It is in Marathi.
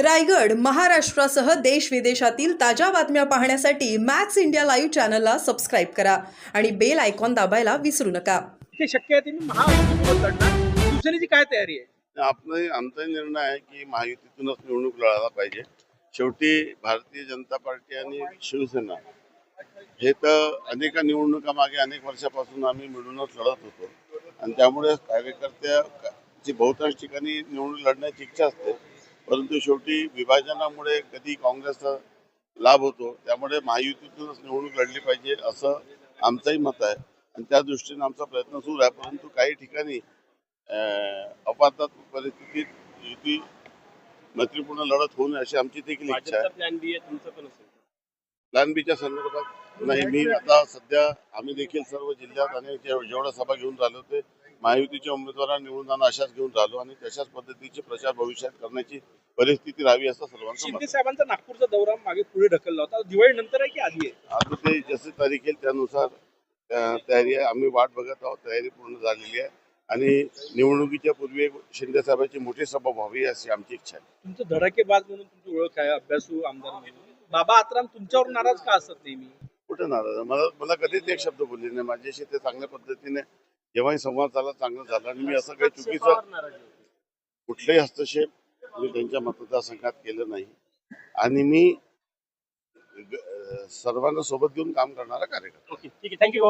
रायगड महाराष्ट्रासह देश विदेशातील ताज्या बातम्या पाहण्यासाठी मॅक्स इंडिया लाईव्ह चॅनलला सबस्क्राईब करा आणि बेल आयकॉन दाबायला विसरू नका. ते शक्य आहे शिवसेनेची काय तयारी आहे? आपला आमचा निर्णय आहे की महायुतीतूनच निवडणूक लढायला पाहिजे. शेवटी भारतीय जनता पार्टी आणि शिवसेना हे तर अनेक निवडणुका मागे अनेक वर्षापासून आम्ही मिळूनच लढत होतो. आणि त्यामुळे कार्यकर्त्याची बहुतांश ठिकाणी निवडणूक लढण्याची इच्छा असते परंतु शेवटी विभाजनामुळे कधी काँग्रेसचा लाभ होतो त्यामुळे महायुतीतूनच निवडणूक लढली पाहिजे असं आमचंही मत आहे. आणि त्या दृष्टीने आमचा प्रयत्न सुरू आहे परंतु काही ठिकाणी अं, अपातात परिस्थितीत युती मैत्रीपूर्ण लढत होऊ नये अशी आमची देखील इच्छा आहे. प्लॅन बीच्या संदर्भात नाही. मी आता सध्या आम्ही देखील सर्व जिल्ह्यात आणि जेवढ्या सभा घेऊन राहिलो ते महायुतीच्या उमेदवारांना निवडून आणा अशाच घेऊन राहिलो आणि तशाच पद्धतीचे प्रचार भविष्यात करण्याची परिस्थिती राहावी असं शिंदे आहे. साहेबांचा नागपूरचा दौरा मागे पुढे ढकलला होता. दिवाळी नंतर आहे की आधी आहे? आता ते जसे तारीख येईल त्यानुसार अं, तयारी आहे. आम्ही वाट बघत आहोत. तयारी पूर्ण झालेली आहे. आणि निवडणुकीच्या पूर्वी एक शिंदे साहेबांची मोठी सभा व्हावी अशी आमची इच्छा आहे. तुमचं धडाकेबाज म्हणून तुमची ओळख आहे अभ्यासू आमदार म्हणून बाबा आत्राम तुमच्यावर नाराज का असतात नेहमी? कुठे नाराज? आहे? मला मला कधीच एक शब्द बोलले नाही. माझ्याशी ते चांगल्या पद्धतीने जेव्हाही संवाद झाला चांगलं झालं आणि मी असं काही चुकीचं कुठलाही हस्तक्षेप मी त्यांच्या मतदारसंघात केलं नाही. आणि मी सर्वांना सोबत घेऊन काम करणारा कार्यकर्ता. ओके ठीक आहे. थँक्यू